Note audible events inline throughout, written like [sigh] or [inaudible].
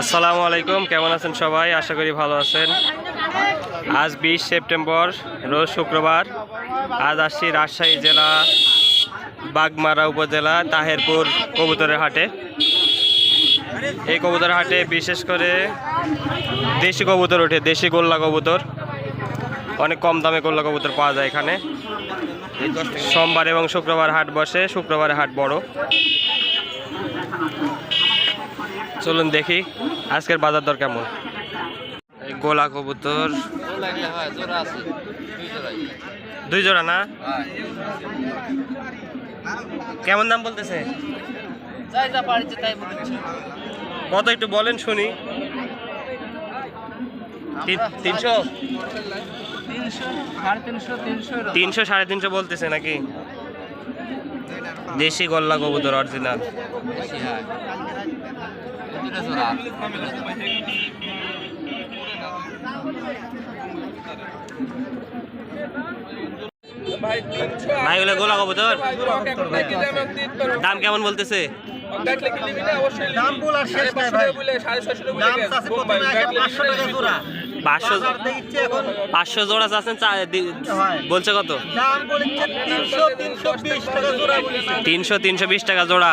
আসসালামু আলাইকুম, কেমন আছেন সবাই? আশা করি ভালো আছেন। আজ বিশ সেপ্টেম্বর, রোজ শুক্রবার। আজ আসছি রাজশাহী জেলা, বাগমারা উপজেলা, তাহেরপুর কবুতরের হাটে। এই কবুতর হাটে বিশেষ করে দেশি কবুতর ওঠে, দেশি গোল্লা কবুতর। অনেক কম দামে গোল্লা কবুতর পাওয়া যায় এখানে। সোমবার এবং শুক্রবার হাট বসে, শুক্রবারে হাট বড়। চলুন দেখি আজকের বাজার দর কেমন? গোলা কবুতর। দুই জোড়া না? কেমন দাম বলতেছে? কত একটু বলেন শুনি। তিন- তিনশো? তিনশো সাড়ে তিনশো বলতেছে নাকি? দেশি গোল্লা কবুতর অরিজিনাল ভাই, ওগুলো গোলা কবুতর? দাম কেমন বলতেছে? পাঁচশো জোড়া হয়। বলছে কত? তিনশো তিনশো বিশ টাকা জোড়া।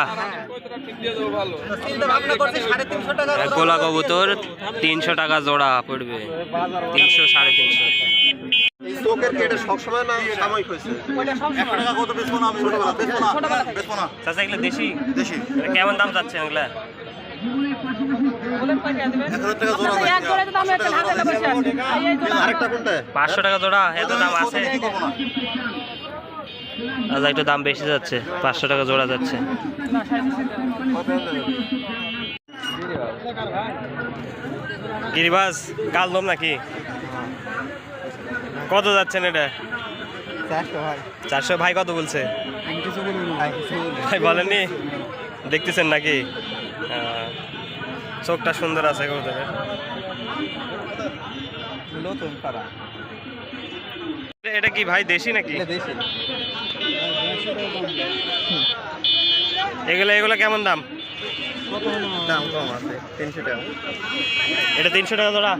গোলা কবুতর তিনশো টাকা জোড়া পড়বে। তিনশো সাড়ে তিনশো। এই চোখের কি এটা সবসময় না সাময়িক হয়েছে? একশো টাকা কত বেচবো না ছোটবেলা বেচবো না বেচবো না। চাচা এগুলো দেশি? দেশি। কেমন দাম চাচ্ছেন এগুলা? এক হাজার টাকা জোড়া আরেকটা কোনটা? পাঁচশো টাকা জোড়া এত দাম আছে? আচ্ছা একটু দাম বেশি যাচ্ছে পাঁচশো টাকা জোড়া যাচ্ছে। গিরিবাস কালদম নাকি? কত যাচ্ছেন এটা? চারশো ভাই। কত বলছে? ভাই বলেননি? দেখতেছেন নাকি? চোখটা সুন্দর আছে কবুতরের। এটা কি ভাই দেশি নাকি? দেশি। [laughs] এগুলো এগুলো কেমন দাম? দাম কম আছে তিনশো টাকা। এটা তিনশো টাকা জোড়া?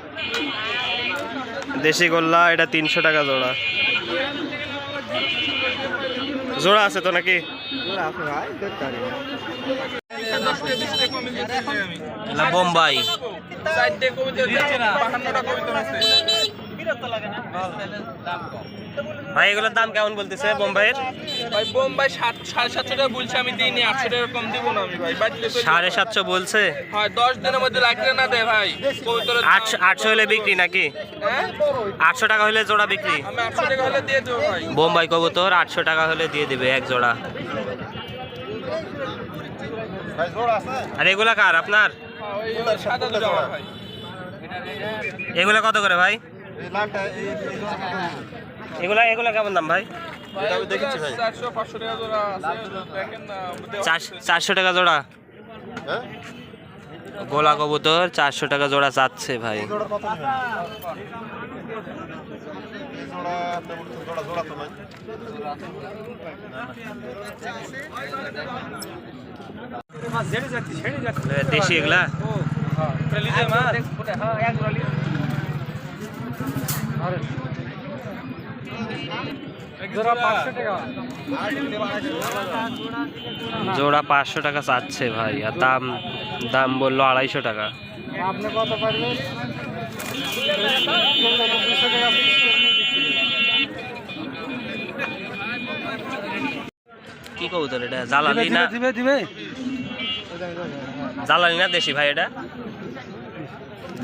দেশি গোল্লা এটা তিনশো টাকা জোড়া। জোড়া আছে তো নাকি? বোম্বাই। ভাই এগুলোর দাম কেমন বলতেছে বোম্বাইয়ের? ভাই বোম্বাই সাত সাড়ে সাতশো টাকা বলছে আমি দিইনি আটশো টাকা কম দিব না আমি ভাই। সাড়ে সাতশো বলছে? হয় দশ দিনের মধ্যে লাগলে না দেয় ভাই। আটশো আটশো হলে বিক্রি নাকি? হ্যাঁ? আটশো টাকা হলে জোড়া বিক্রি? আমি আটশো টাকা হলে দিয়ে দেবো ভাই। বোম্বাই কবুতর আটশো টাকা হলে দিয়ে দিবে এক জোড়া। ভাই জোড়া আছে? আর এগুলা কার আপনার? হ্যাঁ, এগুলা কত করে ভাই? এগুলা এগুলা কেমন দাম ভাই? চারশো টাকা জোড়া হ্যাঁ? গোলা কবুতর চারশো টাকা জোড়া চাচ্ছে ভাই। দেশি এগুলা? জোড়া পাঁচশো টাকা। চাচ্ছে ভাই আর দাম দাম বলল আড়াইশো টাকা। আপনি কত পারবেন? কি কবুতর এটা? জ্বালানি না? দিবে দিবে। জ্বালানি না দেশি ভাই এটা?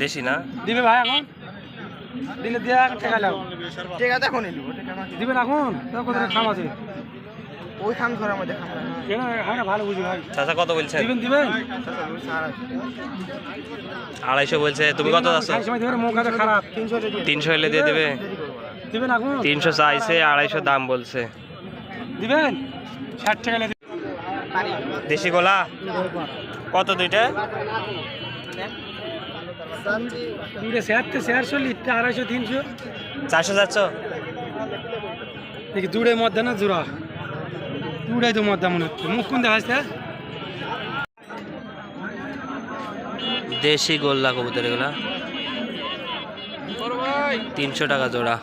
দেশি না? দিবে ভাই এখন? দিলে দিয়ে টাকা লাও। এখন দিবেন এখন? তো কত খাম আছে। ওই খাম ধরে আমাদের খাম কেন? হ্যাঁ ভালো বুঝি ভাই। চাচা কত বলছেন দিবেন দিবেন? আড়াইশো বলছে। তুমি কত হাতে খারাপ। তিনশো তিনশো হলে দিয়ে দেবে। দিবেন এখন? তিনশো চাইছে আড়াইশো দাম বলছে। দিবেন? ষাট টাকা দেশি গোলা কত দুইটা? দুটো শেয়ার চল্লিশ আড়াইশো তিনশো। চারশো দেখি দূরের মধ্যে না জোড়া? দূরে তো মধ্যে মনে হচ্ছে। মুখ কোন দেখা দেশি গোল্লা কবুতর এগুলা। তিনশো টাকা জোড়া।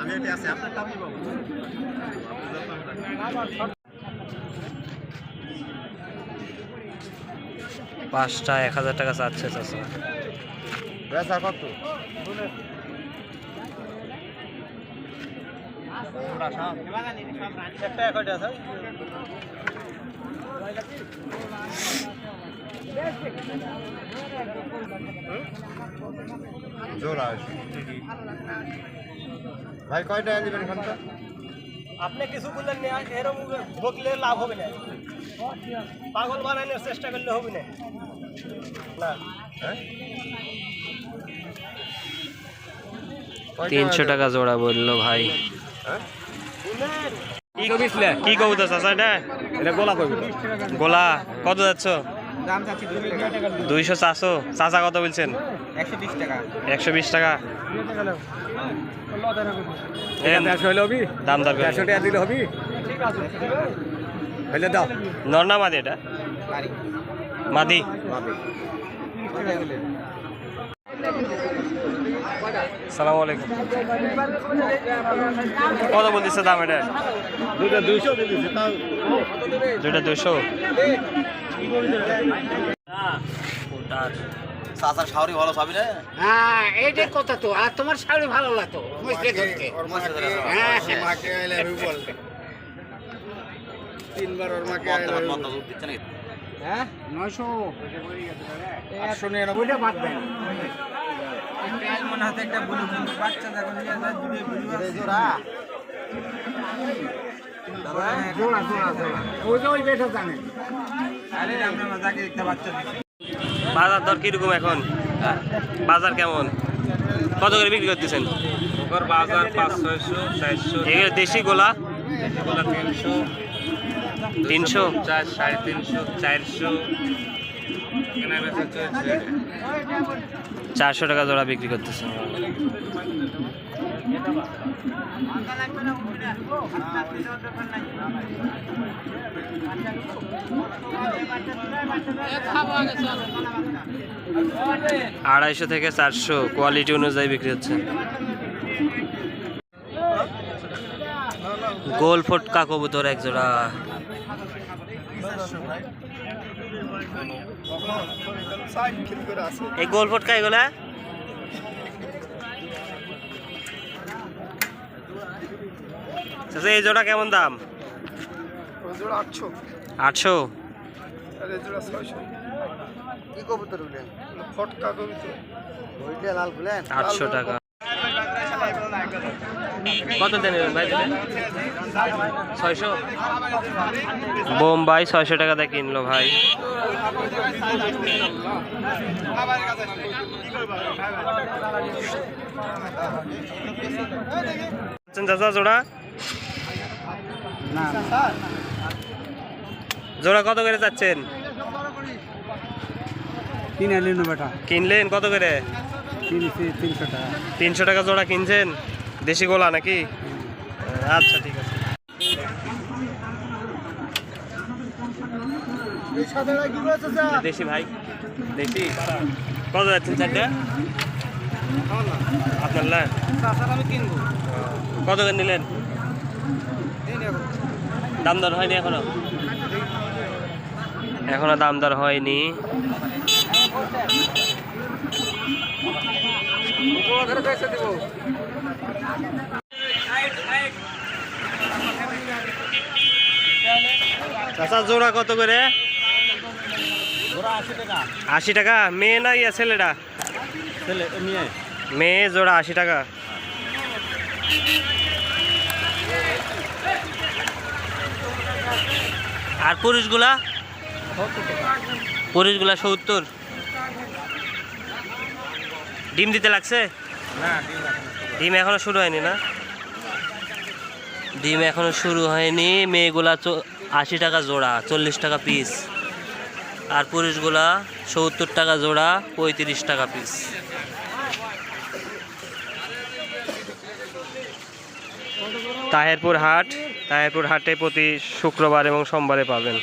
আমি এটা আছে আপনার টামি বাবু পাঁচটা এক হাজার টাকা চাচ্ছে চাষা বেচা কত? জোড়া ভাই কয়টা দিবেন আপনি কিছু বললেন না এরকম বকলে লাভ হবে না। পাগল বানানোর চেষ্টা করলে হবে না। হ্যাঁ? তিনশো টাকা জোড়া বলল ভাই। হ্যাঁ? কি কবুতর চাষা এটা? এটা গোলা করবে গোলা কত যাচ্ছ? দাম দুইশো চারশো। চাচা কত বলছেন? একশো বিশ টাকা। একশো বিশ টাকা। এন, দাম টাকা দিলে হবি হইলে দাও। নর না মাদি এটা? মাদি। সালাম আলাইকুম। কত বলতেছে দাম এটা? দুটো দুইশো শাওরি ভালো পাবি না হ্যাঁ এইটাই কথা তো আর তোমার শাড়ি ভালো লাগতো হ্যাঁ তিনবার ওর মাকে হ্যাঁ নয়শো আটশো নিরানব্বইটা বাদ মনে হতে একটা বুলু বাচ্চা দেখো নিয়ে যায় দূরে বুলু আছে জোড়া জোড়া জোড়া। জোড়া ওই যে ওই বেটা জানে। আরে আমরা মাজাকে একটা বাচ্চা বাজার দর কীরকম এখন? বাজার কেমন? কত করে বিক্রি করতেছেন? বাজার পাঁচ ছয়শো চারশো এগুলো দেশি গোলা? এগুলো তিনশো। তিনশো? চার সাড়ে তিনশো চারশো। চারশো টাকা জোড়া বিক্রি করতেছে। আড়াইশো থেকে চারশো কোয়ালিটি অনুযায়ী বিক্রি হচ্ছে। গোল ফটকা কবুতর এক জোড়া। এই গোল ফটকা এগুলা? এই জোড়া কেমন দাম? আটশো। আটশো টাকা। কত দেন ভাই ছয়শো? বোম্বাই ছয়শো টাকা দিয়ে কিনলো ভাই। চাচা জোড়া? জোড়া কত করে বেটা। কিনলেন কত করে? তিনশো টাকা জোড়া কিনছেন? দেশি গোলা নাকি? আচ্ছা ঠিক আছে। দেশি ভাই দেশি। কত যাচ্ছেন চারটা? আপনার আমি কত করে নিলেন? দাম দর হয়নি এখনও? এখনও দাম দর হয়নি। চাচা জোড়া কত করে? আশি টাকা। মেয়ে না ইয়া ছেলেটা? মেয়ে। জোড়া আশি টাকা। আর পুরুষগুলা? পুরুষগুলা সত্তর। ডিম দিতে লাগছে? ডিম এখনও শুরু হয়নি না? ডিম এখনও শুরু হয়নি। মেয়েগুলা আশি টাকা জোড়া চল্লিশ টাকা পিস আর পুরুষগুলা সত্তর টাকা জোড়া পঁয়ত্রিশ টাকা পিস তাহেরপুর হাট তাহেরপুর হাটে প্রতি শুক্রবার এবং সোমবারে পাবেন।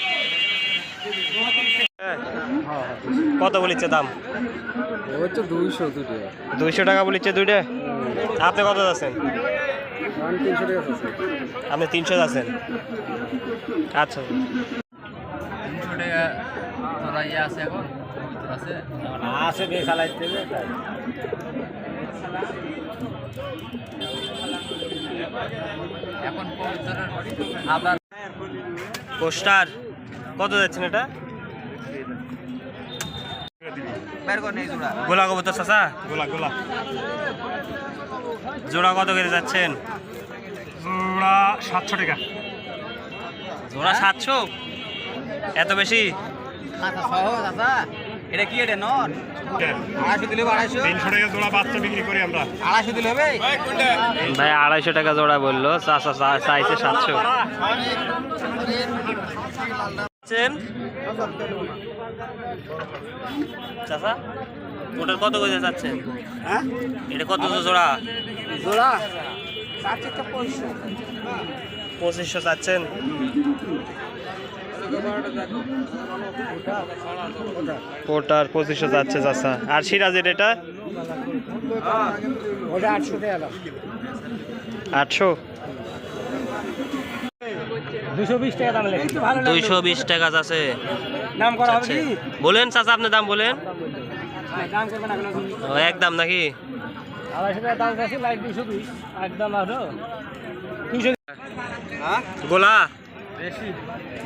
কত বলিচ্ছে দাম? দুইশো দুইশো টাকা বলিচ্ছে দুইটা? আপনি কত আছেন আমি তিনশো টাকা আছে আপনি তিনশো আছেন আচ্ছা। আছে বে চালাইতে পোস্টার কত যাচ্ছেন এটা? গোলা কবুতর চাচা। গোলা গোলা জোড়া কত করে যাচ্ছেন? জোড়া সাতশো টাকা। জোড়া সাতশো? এত বেশি? এটা কি এটা নন আড়াইশো দিলে আড়াইশো? তিনশো টাকা জোড়া বাচ্চা বিক্রি করি আমরা। আড়াইশো দিলে হবে? ভাই আড়াইশো টাকা জোড়া বলল চাচা চা- চাইছে সাতশো। চাচা ওটার কত করে যাচ্ছেন? হ্যাঁ? এটা কত জোড়া? জোড়া? পঁচিশশো। চাচ্ছেন? ওটার পঁচিশশো যাচ্ছে চাচা। আর সিরাজের এটা? আটশো? দুইশো বিশ টাকা আছে দাম করা হবে। বলেন চাচা আপনি দাম বলেন। ও, একদম নাকি? হ্যাঁ? গোলা?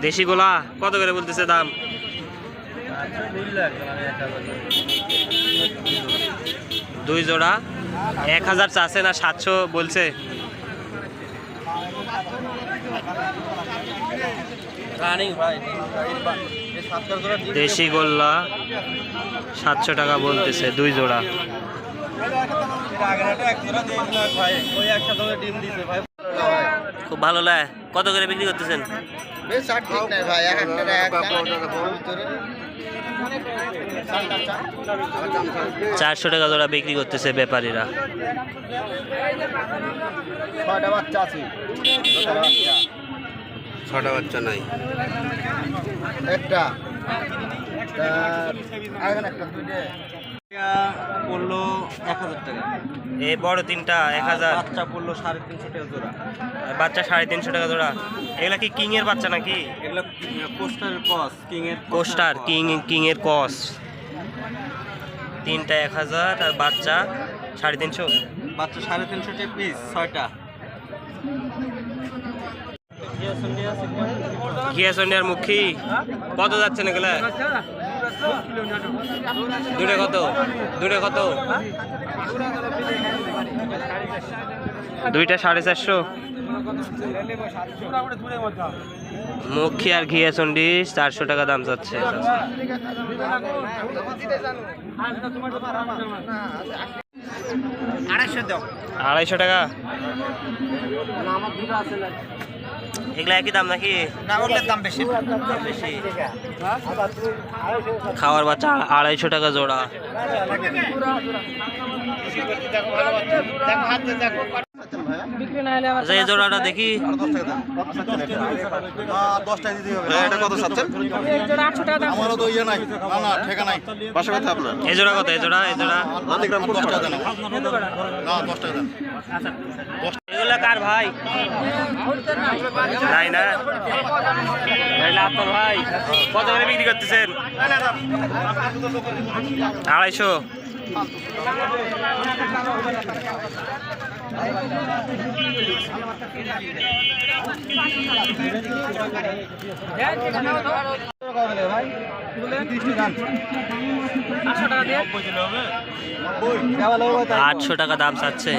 দেশি গোলা? কত করে বলতেছে দাম? দুই জোড়া। এক হাজার চাচ্ছে না সাতশো বলছে। দেশি গোল্লা, সাতশো টাকা বলতেছে, দুই জোড়া। খুব ভালো লাগে কত করে বিক্রি করতেছেন? চারশো টাকা জোড়া বিক্রি করতেছে ব্যাপারীরা। বাচ্চা আছে। ছটা বাচ্চা নাই। একটা। আরেকখানে একটা দুইটা। পড়ল এক হাজার টাকা। এই বড় তিনটা এক হাজার। বাচ্চা পড়ল সাড়ে তিনশো টাকা জোড়া। বাচ্চা সাড়ে তিনশো টাকা জোড়া। এগুলা কি কিং এর বাচ্চা নাকি? এগুলো পোস্টারের কস কিং এর কোস্টার কিং কিং এর কস। তিনটা এক হাজার আর বাচ্চা সাড়ে তিনশো। বাচ্চা সাড়ে তিনশো পিস ছয়টা। ঘিয়া সন্ধ্যার মুখী। কত যাচ্ছেন এগুলা দূরে কত? দূরে কত? দুইটা সাড়ে চারশো। মুখী আর ঘিয়া চন্ডি চারশো টাকা দাম যাচ্ছে আড়াইশো দাও আড়াইশো টাকা। এগুলা একই দাম নাকি? দাম বেশি। বেশি খাওয়ার বাচ্চা আড়াইশো টাকা জোড়া। আচ্ছা এই জোড়াটা দেখি। ইয়ে নাই। না না নাই। বাসা কথা আপনার এই জোড়া কত? এই জোড়া এই জোড়া। দশটা দেন। এগুলা কার ভাই? নাই না? আপনার ভাই। কত করে বিক্রি করতেছেন? আড়াইশো। আটশো টাকা দাম চাচ্ছে।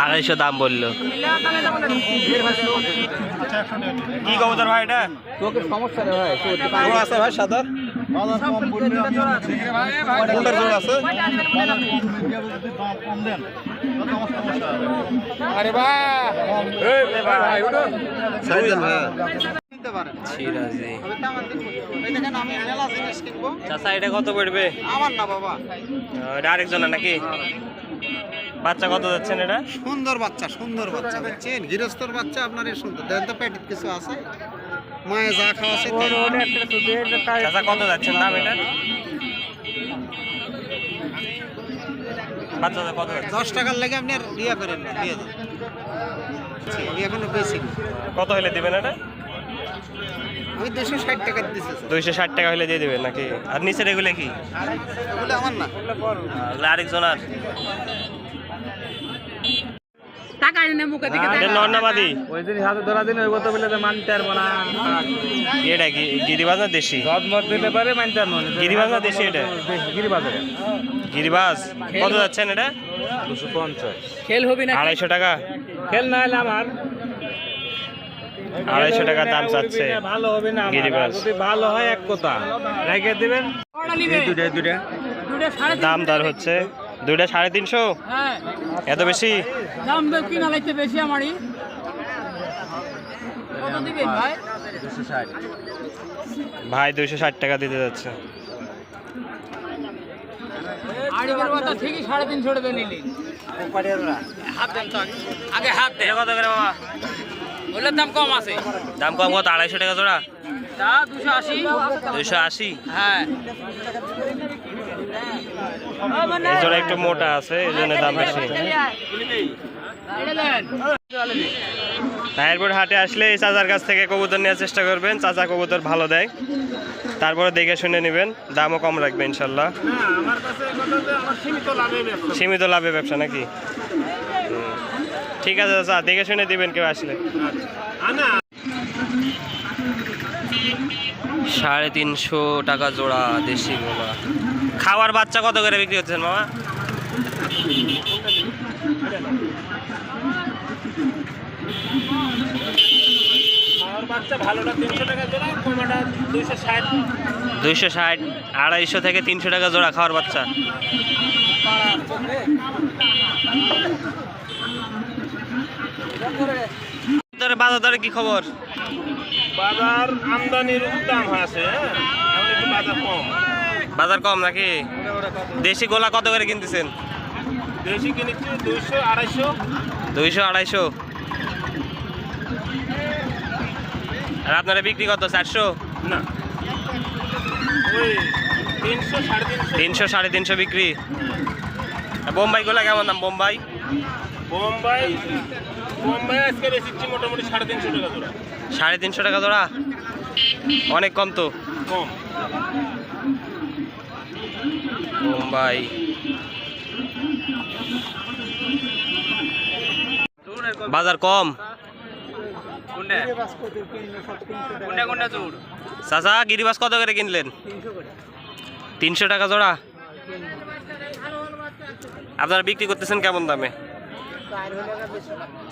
আড়াইশো দাম বলল। কি কবুতর ভাই এটা? চোখের সমস্যা রে ভাই আছে? ভাই সাদা কোনটার আছে। আরে ভাই সাইড দেন ভাই চাচা এটা কত পড়বে? আমার না বাবা। আরেকজনের নাকি? বাচ্চা কত যাচ্ছেন এটা? সুন্দর বাচ্চা সুন্দর বাচ্চা বুঝছেন গৃহস্থর বাচ্চা আপনার এই সুন্দর। দেন তো কিছু আছে। মায়ে যা খাওয়াছে চাচা কত যাচ্ছেন দাম এটা? বাচ্চাদের কত দশ টাকার লাগে আপনি আর ইয়ে করেন না দিয়ে দেন। এখনও বেশি কত হলে দেবেন এটা? আমি দুশো ষাট টাকা দিতেছি দুইশো ষাট টাকা হলে দিয়ে দিবেন নাকি? আর নিচের এগুলো কি? আমার না। আরেকজন আর টাকা এনে মুখে দিকে এটা নর্নাবাদি ওই দিন হাতে ধরা দিন ওই কথা বলে তো মানতে পারব না এটা কি গিরিবাজ না দেশি? সদ মত দিলে পারে মানতে পারব না গিরিবাজ না দেশি এটা? গিরিবাজারে। গিরিবাজ কত যাচ্ছেন এটা? দুশো পঞ্চাশ। খেল হবি না আড়াইশো টাকা। খেল না হলে আমার। আড়াইশো টাকা দাম চাচ্ছে ভালো হবে না আমার। গিরিবাজ। যদি ভালো হয় এক কথা রেখে দিবেন? দুটা দুটা দাম দর হচ্ছে। দুইটা সাড়ে তিনশো? হ্যাঁ। এত বেশি? দাম কিনা লাগছে বেশি আমারই। ভাই? দুইশো ষাট টাকা দিতে যাচ্ছে। দাম কম আছে। দাম কম কত? আড়াইশো টাকা জোড়া? দুশো আশি। দুইশো আশি? হ্যাঁ। এই একটু মোটা আছে, এই জন্য দাম বেশি। দেন হাটে আসলে এই চাচার কাছ থেকে কবুতর নেওয়ার চেষ্টা করবেন, চাচা কবুতর ভালো দেয়। তারপরে দেখে শুনে নেবেন, দামও কম রাখবে ইনশাল্লাহ। সীমিত লাভে ব্যবসা নাকি? ঠিক আছে চাচা, দেখে শুনে দিবেন কেউ আসলে। সাড়ে তিনশো টাকা জোড়া দেশি গোলা খাওয়ার বাচ্চা কত করে বিক্রি হচ্ছেন মামা? দুইশো ষাট আড়াইশো থেকে তিনশো টাকা জোড়া খাওয়ার বাচ্চা। বাজার দরে কি খবর? বাজার আমদানির দাম আছে বাজার কম। বাজার কম নাকি? দেশি গোলা কত করে কিনতেছেন? দেশি কিনেছি দুইশো আড়াইশো। দুইশো আড়াইশো। আর আপনারা বিক্রি কত চারশো? না। তিনশো সাড়ে তিনশো। বিক্রি। আর বোম্বাই গোলা কেমন দাম বোম্বাই? বোম্বাই বোম্বাই আজকে বেশিচ্ছি মোটামুটি সাড়ে তিনশো টাকা সাড়ে তিনশো টাকা জোড়া? অনেক কম তো। কম। মুম্বাই বাজার কম। চাচা গিরিবাস কত করে কিনলেন? তিনশো টাকা জোড়া। আপনারা বিক্রি করতেছেন কেমন দামে?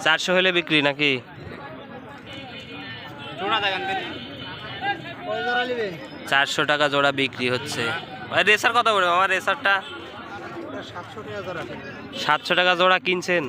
চারশো হলে বিক্রি নাকি? চারশো টাকা জোড়া বিক্রি হচ্ছে। রেসার কত করে? আমার রেসারটা সাতশো টাকা জোড়া কিনছেন?